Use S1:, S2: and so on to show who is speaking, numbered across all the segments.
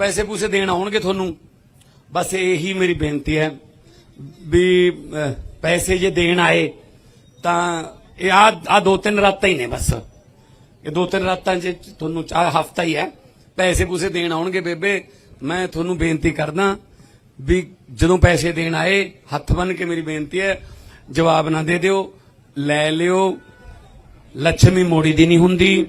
S1: ਪੈਸੇ ਪੂਸੇ ਦੇਣ ਆਉਣਗੇ ਤੁਹਾਨੂੰ। ਬਸ ਇਹੀ ਮੇਰੀ ਬੇਨਤੀ ਹੈ ਵੀ ਪੈਸੇ ਜੇ ਦੇਣ ਆਏ, ਤਾਂ ਇਹ ਆ ਆ ਦੋ ਤਿੰਨ ਰਾਤਾਂ ਹੀ ਨੇ ਬਸ। ਇਹ ਦੋ ਤਿੰਨ ਰਾਤਾਂ 'ਚ ਤੁਹਾਨੂੰ ਚਾਹ ਹਫਤਾ ਹੀ ਹੈ। ਪੈਸੇ ਪੂਸੇ ਦੇਣ ਆਉਣਗੇ ਬੇਬੇ। ਮੈਂ ਤੁਹਾਨੂੰ ਬੇਨਤੀ ਕਰਦਾ ਵੀ ਜਦੋਂ ਪੈਸੇ ਦੇਣ ਆਏ, ਹੱਥ ਬੰਨ ਕੇ ਮੇਰੀ ਬੇਨਤੀ ਹੈ, ਜਵਾਬ ਨਾ ਦੇ ਦਿਓ। ਲੈ ਲਿਓ। ਲੱਛਮੀ ਮੋੜੀ ਦੀ ਨਹੀਂ ਹੁੰਦੀ।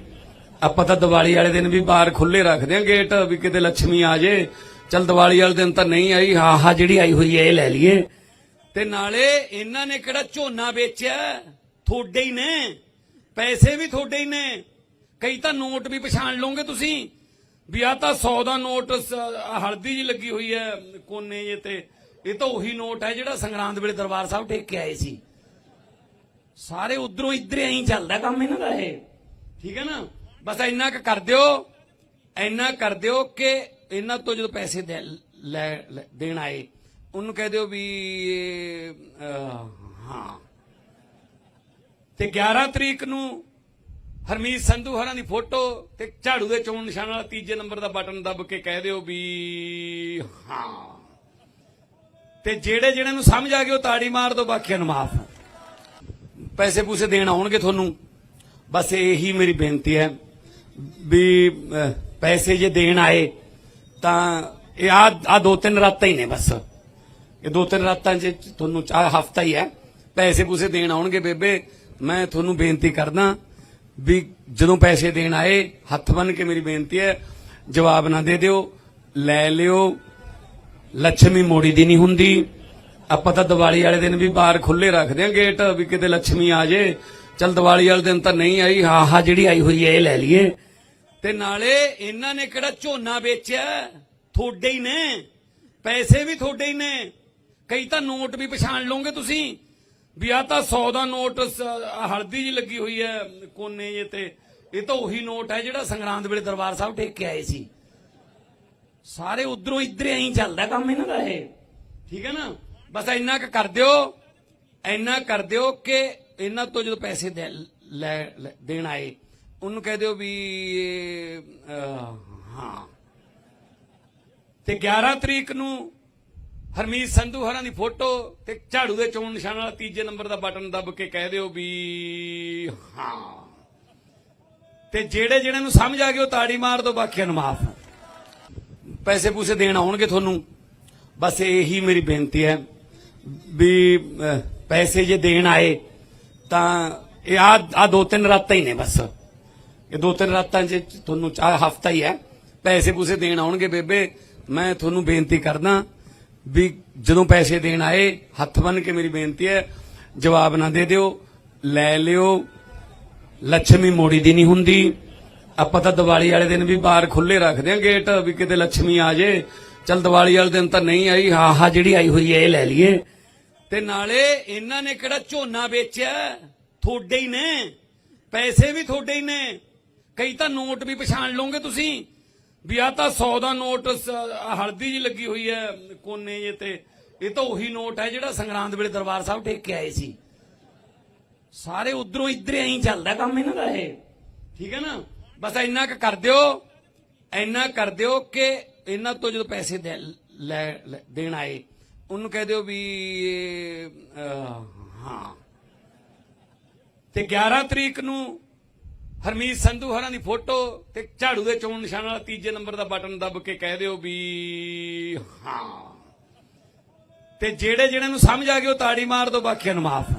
S1: ਆਪਾਂ ਤਾਂ ਦੀਵਾਲੀ ਵਾਲੇ ਦਿਨ ਵੀ ਬਾਹਰ ਖੁੱਲੇ ਰੱਖਦੇ ਆ ਗੇਟ ਵੀ ਕਿਤੇ ਲੱਛਮੀ ਆ ਜੇ। ਚਲ ਦੀਵਾਲੀ ਵਾਲੇ ਦਿਨ ਤਾਂ ਨਹੀਂ ਆਈ ਹਾਂ ਹਾਂ ਜਿਹੜੀ ਆਈ ਹੋਈ ਹੈ, ਇਹ ਲੈ ਲਈਏ। ਤੇ ਨਾਲੇ ਇਹਨਾਂ ਨੇ ਕਿਹੜਾ ਝੋਨਾ ਵੇਚਿਆ? ਥੋੜੇ ਹੀ ਨੇ। ਪੈਸੇ ਵੀ ਥੋੜੇ ਹੀ ਨੇ। ਕਈ ਤਾਂ ਨੋਟ ਵੀ ਪਛਾਣ ਲਓਗੇ ਤੁਸੀਂ। ਵੀ ਆ ਤਾਂ 100 ਦਾ ਨੋਟ ਹਲਦੀ ਜੀ ਲੱਗੀ ਹੋਈ ਹੈ, ਕੋਨੇ ਜੇ ਤੇ। ਇਹ ਤਾਂ ਉਹੀ ਨੋਟ ਹੈ ਜਿਹੜਾ ਸੰਗਰਾਂਦ ਵੇਲੇ ਦਰਬਾਰ ਸਾਹਿਬ ਟੇਕ ਕੇ ਆਏ ਸੀ। ਸਾਰੇ ਉਧਰੋਂ ਇੱਧਰ ਐਂ ਚੱਲਦਾ ਕੰਮ ਇਹਨਾਂ ਦਾ ਇਹ। ਠੀਕ ਹੈ ਨਾ? ਬਸ ਇੰਨਾ ਕੁ ਕਰ ਦਿਓ, ਇੰਨਾ ਕਰ ਦਿਓ ਕਿ ਇਹਨਾਂ ਤੋਂ ਜਦੋਂ ਪੈਸੇ ਲੈ ਦੇਣ ਆਏ, ਉਹਨੂੰ ਕਹਿ ਦਿਓ ਵੀ ਹਾਂ। ਤੇ 11 ਤਰੀਕ ਨੂੰ ਹਰਮੀਤ ਸੰਧੂ ਹਰਾਂ ਦੀ ਫੋਟੋ ਤੇ ਝਾੜੂ ਦੇ ਚੋਣ ਨਿਸ਼ਾਨ ਵਾਲਾ ਤੀਜੇ ਨੰਬਰ ਦਾ ਬਟਨ ਦੱਬ ਕੇ ਕਹਿ ਦਿਓ ਵੀ, ਹਾਂ। ਤੇ ਜਿਹੜੇ ਜਿਹੜੇ ਨੂੰ ਸਮਝ ਆ ਗਿਆ ਉਹ ਤਾੜੀ ਮਾਰ ਦੋ ਬਾਕੀਆਂ ਨੂੰ ਮਾਫ। ਪੈਸੇ ਪੂਸੇ ਦੇਣ ਆਉਣਗੇ ਤੁਹਾਨੂੰ। ਬਸ ਇਹੀ ਮੇਰੀ ਬੇਨਤੀ ਹੈ। ਵੀ ਪੈਸੇ ਜੇ ਦੇਣ ਆਏ, ਤਾਂ ਇਹ ਆ ਆ ਦੋ ਤਿੰਨ ਰਾਤਾਂ ਹੀ ਨੇ ਬਸ। ਇਹ ਦੋ ਤਿੰਨ ਰਾਤਾਂ 'ਚ ਤੁਹਾਨੂੰ ਚਾਹ, ਹਫਤਾ ਹੀ ਹੈ। ਪੈਸੇ ਪੂਸੇ ਦੇਣ ਆਉਣਗੇ ਬੇਬੇ। ਮੈਂ ਤੁਹਾਨੂੰ ਬੇਨਤੀ ਕਰਦਾ ਵੀ ਜਦੋਂ ਪੈਸੇ ਦੇਣ ਆਏ, ਹੱਥ ਬੰਨ ਕੇ ਮੇਰੀ ਬੇਨਤੀ ਹੈ, ਜਵਾਬ ਨਾ ਦੇ ਦਿਓ। ਲੈ ਲਿਓ। ਲੱਛਮੀ ਮੋੜੀ ਦੀ ਨਹੀਂ ਹੁੰਦੀ। ਆਪਾਂ ਤਾਂ ਦੀਵਾਲੀ ਵਾਲੇ ਦਿਨ ਵੀ ਬਾਹਰ ਖੁੱਲੇ ਰੱਖਦੇ ਆ ਗੇਟ, ਵੀ ਕਿਤੇ ਲੱਛਮੀ ਆ ਜੇ। ਚਲ ਦੀਵਾਲੀ ਵਾਲੇ ਦਿਨ ਤਾਂ ਨਹੀਂ ਆਈ, ਹਾਂ ਹਾਂ ਜਿਹੜੀ ਆਈ ਹੋਈ ਹੈ, ਇਹ ਲੈ ਲਈਏ। ਤੇ ਨਾਲੇ ਇਹਨਾਂ ਨੇ ਕਿਹੜਾ ਝੋਨਾ ਵੇਚਿਆ? ਥੋੜੇ ਹੀ ਨੇ। ਪੈਸੇ ਵੀ ਥੋੜੇ ਹੀ ਨੇ। ਕਈ ਤਾਂ ਨੋਟ ਵੀ ਪਛਾਣ ਲਓਗੇ ਤੁਸੀਂ। ਵੀ ਆ ਤਾਂ 100 ਦਾ ਨੋਟ ਹਲਦੀ ਜੀ ਲੱਗੀ ਹੋਈ ਹੈ, ਕੋਨੇ ਜੇ ਤੇ। ਇਹ ਤਾਂ ਉਹੀ ਨੋਟ ਹੈ ਜਿਹੜਾ ਸੰਗਰਾਂਦ ਵੇਲੇ ਦਰਬਾਰ ਸਾਹਿਬ ਟੇਕ ਕੇ ਆਏ ਸੀ। ਸਾਰੇ ਉਧਰੋਂ ਇਧਰ ਐਂ ਚੱਲਦਾ ਕੰਮ ਇਹਨਾਂ ਦਾ ਇਹ। ਠੀਕ ਹੈ ਨਾ? ਬਸ ਇੰਨਾ ਕੁ ਕਰ ਦਿਓ। ਇੰਨਾ ਕਰ ਦਿਓ ਕਿ ਇਹਨਾਂ ਤੋਂ ਜਦੋਂ ਪੈਸੇ ਦੇ- ਲੈ ਦੇਣ ਆਏ, ਉਹਨੂੰ ਕਹਿ ਦਿਓ ਵੀ ਹਾਂ। ਤੇ 11 ਤਰੀਕ ਨੂੰ ਹਰਮੀਤ ਸੰਧੂ ਹਰਾਂ ਦੀ ਫੋਟੋ ਤੇ ਝਾੜੂ ਦੇ ਚੋਣ ਨਿਸ਼ਾਨ ਵਾਲਾ ਤੀਜੇ ਨੰਬਰ ਦਾ ਬਟਨ ਦੱਬ ਕੇ ਕਹਿ ਦਿਓ ਵੀ, ਹਾਂ। ਤੇ ਜਿਹੜੇ ਜਿਹੜੇ ਨੂੰ ਸਮਝ ਆ ਗਿਆ ਉਹ ਤਾੜੀ ਮਾਰ ਦੋ ਬਾਕੀਆਂ ਨੂੰ ਮਾਫ। ਪੈਸੇ ਪੂਸੇ ਦੇਣ ਆਉਣਗੇ ਤੁਹਾਨੂੰ। ਬਸ ਇਹੀ ਮੇਰੀ ਬੇਨਤੀ ਹੈ ਵੀ ਪੈਸੇ ਜੇ ਦੇਣ ਆਏ ਤਾਂ ਇਹ ਆ ਆ ਦੋ ਤਿੰਨ ਰਾਤਾਂ ਹੀ ਨੇ ਬਸ। ਇਹ ਦੋ ਤਿੰਨ ਰਾਤਾਂ 'ਚ ਤੁਹਾਨੂੰ ਚਾਹ ਹਫਤਾ ਹੀ ਹੈ। ਪੈਸੇ ਪੂਸੇ ਦੇਣ ਆਉਣਗੇ ਬੇਬੇ। ਮੈਂ ਤੁਹਾਨੂੰ ਬੇਨਤੀ ਕਰਦਾ ਵੀ ਜਦੋਂ ਪੈਸੇ ਦੇਣ ਆਏ, ਹੱਥ ਬੰਨ ਕੇ ਮੇਰੀ ਬੇਨਤੀ ਹੈ, ਜਵਾਬ ਨਾ ਦੇ ਦਿਓ। ਲੈ ਲਿਓ। ਲੱਛਮੀ ਮੋੜੀ ਦੀ ਨਹੀਂ ਹੁੰਦੀ। ਆਪਾਂ ਤਾਂ ਦੀਵਾਲੀ ਵਾਲੇ ਦਿਨ ਵੀ ਬਾਹਰ ਖੁੱਲੇ ਰੱਖਦੇ ਆ ਗੇਟ ਵੀ ਕਿਤੇ ਲੱਛਮੀ ਆ ਜੇ। ਚਲ ਦੀਵਾਲੀ ਵਾਲੇ ਦਿਨ ਤਾਂ ਨਹੀਂ ਆਈ ਹਾ ਹਾ ਜਿਹੜੀ ਆਈ ਹੋਈ ਹੈ, ਇਹ ਲੈ ਲਈਏ। ਤੇ ਨਾਲੇ ਇਹਨਾਂ ਨੇ ਕਿਹੜਾ ਝੋਨਾ ਵੇਚਿਆ? ਥੋੜੇ ਹੀ ਨੇ। ਪੈਸੇ ਵੀ ਥੋੜੇ ਹੀ ਨੇ। ਕਈ ਤਾਂ ਨੋਟ ਵੀ ਪਛਾਣ ਲਓਗੇ ਤੁਸੀਂ। ਵੀ ਆ ਤਾਂ 100 ਦਾ ਨੋਟ ਹਲਦੀ ਜੀ ਲੱਗੀ ਹੋਈ ਹੈ ਕੋਨੇ ਜੇ ਤੇ। ਇਹ ਤਾਂ ਉਹੀ ਨੋਟ ਹੈ ਜਿਹੜਾ ਸੰਗਰਾਂਦ ਵੇਲੇ ਦਰਬਾਰ ਸਾਹਿਬ ਟੇਕ ਕੇ ਆਏ ਸੀ। ਸਾਰੇ ਉਧਰੋਂ ਇਧਰੇ ਐਂ ਚੱਲਦਾ ਕੰਮ ਇਹਨਾਂ ਦਾ ਇਹ। ਠੀਕ ਹੈ ਨਾ? ਬਸ ਇੰਨਾ ਕ ਕਰ ਦਿਓ। ਇੰਨਾ ਕਰ ਦਿਓ ਕਿ ਇਹਨਾਂ ਤੋਂ ਜਦੋਂ ਪੈਸੇ ਲੈ- ਦੇਣ ਆਏ ਉਹਨੂੰ ਕਹਿ ਦਿਓ ਵੀ ਹਾਂ। ਤੇ 11 ਤਰੀਕ ਨੂੰ ਹਰਮੀਤ ਸੰਧੂ ਹਰਾਂ ਦੀ ਫੋਟੋ ਤੇ ਝਾੜੂ ਦੇ ਚੋਣ ਨਿਸ਼ਾਨ ਵਾਲਾ ਤੀਜੇ ਨੰਬਰ ਦਾ ਬਟਨ ਦੱਬ ਕੇ ਕਹਿ ਦਿਓ ਵੀ, ਹਾਂ। ਤੇ ਜਿਹੜੇ ਜਿਹੜੇ ਨੂੰ ਸਮਝ ਆ ਗਿਆ ਉਹ ਤਾੜੀ ਮਾਰ ਦੋ ਬਾਕੀਆਂ ਨੂੰ ਮਾਫ।